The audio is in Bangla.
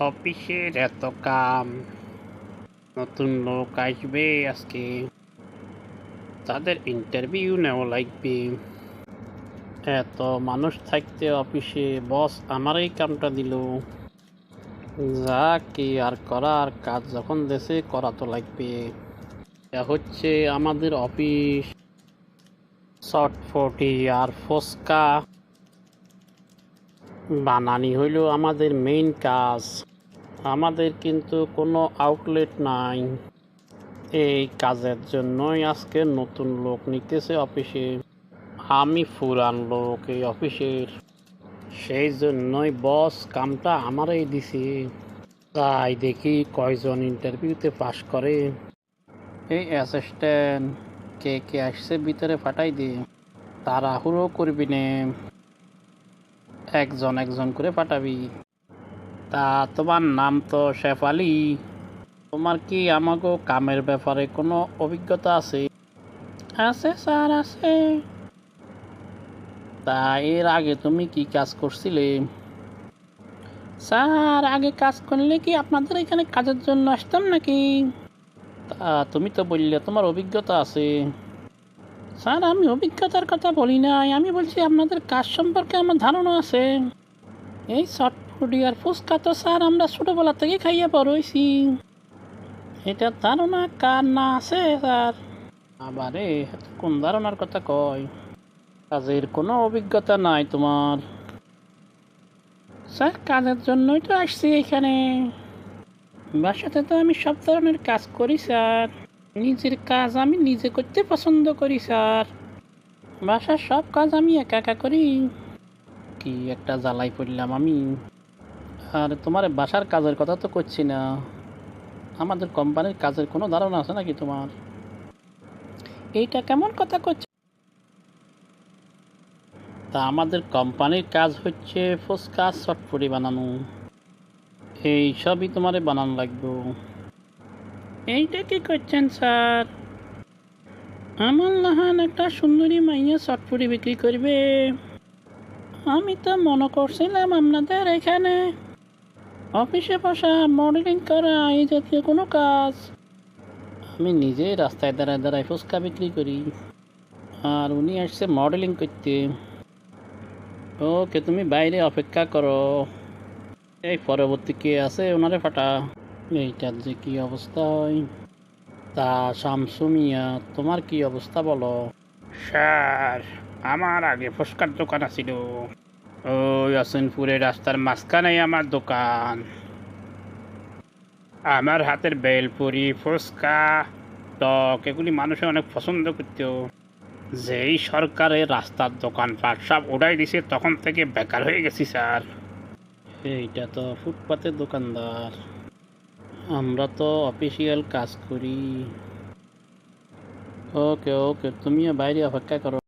অফিসের এত কাম। নতুন লোক আসবে আজকে। তাদের ইন্টারভিউ নেওয়া লাগবে। এত মানুষ থাকতে অফিসে বস আমার এই কামটা দিল। যা কি আর করার, কাজ যখন দেশে করা তো লাগবে। হচ্ছে আমাদের অফিস। শর্ট ফোর্টি আর ফোসকা। বানানি হইল আমাদের মেইন কাজ। আমাদের কিন্তু কোনো আউটলেট নাই। এই কাজের জন্যই আজকে নতুন লোক নিতেছে অফিসে আমি ফুরান লোক এই অফিসের সেই জন্যই বস কামটা আমারই দিছে। তাই দেখি কয়জন ইন্টারভিউতে পাশ করে। এই অ্যাসিস্ট্যান্ট কে কে আসছে ভিতরে ফাটাই দে। তাড়াহুড়ো করবি নে। একজন একজন করে পাঠাবি। তা তোমার নাম তো শেফ শেফালি তোমার কি আমাকে কামের ব্যাপারে কোনো অভিজ্ঞতা আছে? আছে স্যার, আছে। তা এর আগে তুমি কি কাজ করছিলে? স্যার, আগে কাজ করলে কি আপনাদের এখানে কাজের জন্য আসতাম নাকি? তা তুমি তো বললে তোমার অভিজ্ঞতা আছে। স্যার, আমি অভিজ্ঞতার কথা বলি নাই। আমি বলছি, আপনাদের কাজ সম্পর্কে আমার ধারণা আছে। এই ফুডি আর ফুচকা তো স্যার, আমরা ছোটোবেলা থেকে খাইয়ে পড়ইছি এটা ধারণা কার না আছে, স্যার? আবারে, কোন ধারণার কথা কয়? কাজের কোনো অভিজ্ঞতা নাই তোমার। স্যার, কাজের জন্যই তো আসছি এখানে। বাসাতে তো আমি সব ধরনের কাজ করি, স্যার। নিজের কাজ আমি নিজে করতে পছন্দ করি, স্যার। বাসার সব কাজ আমি একা একা করি। কি একটা জ্বালাই পড়লাম আমি। আর তোমার বাসার কাজের কথা তো করছি না। আমাদের কোম্পানির কাজের কোনো ধারণা আছে নাকি তোমার? এইটা কেমন কথা করছে তা আমাদের কোম্পানির কাজ হচ্ছে ফুচকা চটপটি বানানো। এই সবই তোমারে বানানো লাগবে। এইটা কি করছেন, স্যার? আমার লাহান একটা সুন্দরী মাইয়া চটপটি বিক্রি করবে। আমি তো মনে করছিলাম আপনাদের এখানে। অফিসে বসা, মডেলিং করা, এই জাতীয় কোনো কাজ। আমি নিজেই রাস্তায় দাঁড়ায় দাঁড়ায় ফুচকা বিক্রি করি। আর উনি আসছে মডেলিং করতে। ওকে, তুমি বাইরে অপেক্ষা করো। এই পরবর্তী কে আছে, ওনারে ফাটা এইটার যে কি অবস্থা হয় তা শামসু মিয়া তোমার কি অবস্থা বলো? স্যার আমার আগে ফুচকার দোকান আছিল। ওই আসিনপুরের রাস্তার মাঝখানে আমার দোকান। আমার হাতের বেলপুরি ফুচকা টক এগুলি মানুষে অনেক পছন্দ করত। যেই সরকারের রাস্তার দোকান পাট সব উড়াই দিছে তখন থেকে বেকার হয়ে গেছি স্যার। এইটা তো ফুটপাতের দোকানদার। আমরা তো অফিসিয়াল কাজ করি। ওকে ওকে তুমিও বাইরে অপেক্ষা করো।